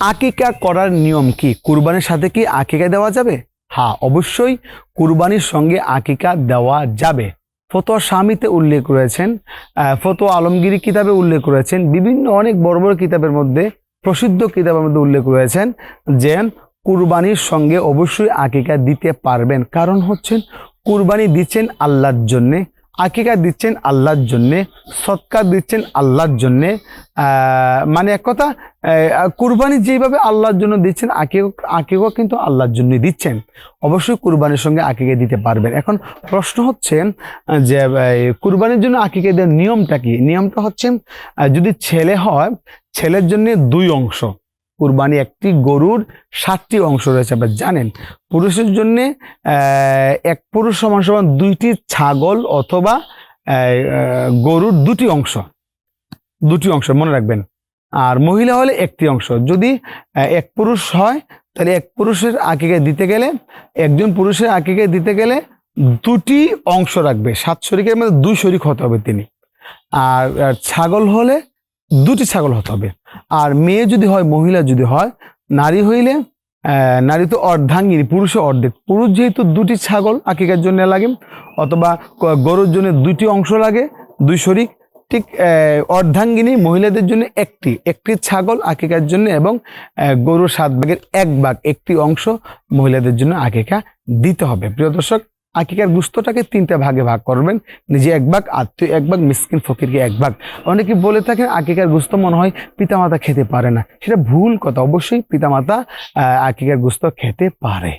আকিকা করার নিয়ম কি? কুরবানির সাথে কি আকিকা দেওয়া যাবে? হ্যাঁ অবশ্যই কুরবানির সঙ্গে আকিকা দেওয়া যাবে। ফতোয়া স্বামীতে উল্লেখ আহ, ফতোয়া আলমগিরি কিতাবে উল্লেখ করেছেন বিভিন্ন অনেক বড় বড় কিতাবের মধ্যে প্রসিদ্ধ কিতাবের মধ্যে উল্লেখ রয়েছেন যে কুরবানির সঙ্গে অবশ্যই আকিকা দিতে পারবেন। কারণ হচ্ছেন কুরবানি দিচ্ছেন আল্লাহর জন্যে আকিকা দিচ্ছেন আল্লাহর জন্যে সৎকার দিচ্ছেন আল্লাহর জন্যে মানে এক কথা কুরবানি যেভাবে আল্লাহর জন্য দিচ্ছেন, আকিকা আকিকা কিন্তু আল্লাহর জন্য দিচ্ছেন। অবশ্যই কুরবানির সঙ্গে আকিকে দিতে পারবেন। এখন প্রশ্ন হচ্ছে যে কুরবানির জন্য আকিকে দেওয়ার নিয়মটা কি? নিয়মটা হচ্ছে যদি ছেলে হয়, ছেলের জন্য দুই অংশ। কুরবানি একটি গরুর সাতটি অংশ রয়েছে, আপনারা জানেন। পুরুষের জন্য এক পুরুষ সমান সমান দুইটি ছাগল অথবা গরুর দুটি অংশ। দুটি অংশ, মনে রাখবেন। আর মহিলা হলে একটি অংশ। যদি এক পুরুষ হয়, তাহলে এক পুরুষের আকিকে দিতে গেলে, একজন পুরুষের আকিকে দিতে গেলে দুটি অংশ রাখবে। সাত শরিকের মধ্যে দুই শরিক হতে হবে তিনি। আর ছাগল হলে দুটি ছাগল হতে হবে। আর মেয়ে যদি হয়, মহিলা যদি হয়, নারী হইলে নারী তো অর্ধাঙ্গিনী, পুরুষে অর্ধেক। পুরুষ যেহেতু দুটি ছাগল আকিকার জন্য লাগে, অথবা গরুর জন্য দুইটি অংশ লাগে, দুই শরিক, ঠিক অর্ধাঙ্গিনী মহিলাদের জন্য একটি। একটি ছাগল আকিকার জন্য এবং গরুর সাত ভাগের এক ভাগ একটি অংশ মহিলাদের জন্য আকিকা দিতে হবে। প্রিয় দর্শক আকিকার গুস্তটাকে তিনটা ভাগে ভাগ করবেন। নিজে এক ভাগ, আত্মীয় এক ভাগ, মিসকিন ফকিরকে এক ভাগ। অনেকে বলে থাকেন আকিকার গুস্ত মনে হয় পিতামাতা খেতে পারে না। সেটা ভুল কথা। অবশ্যই পিতামাতা আকিকার গুস্ত খেতে পারে।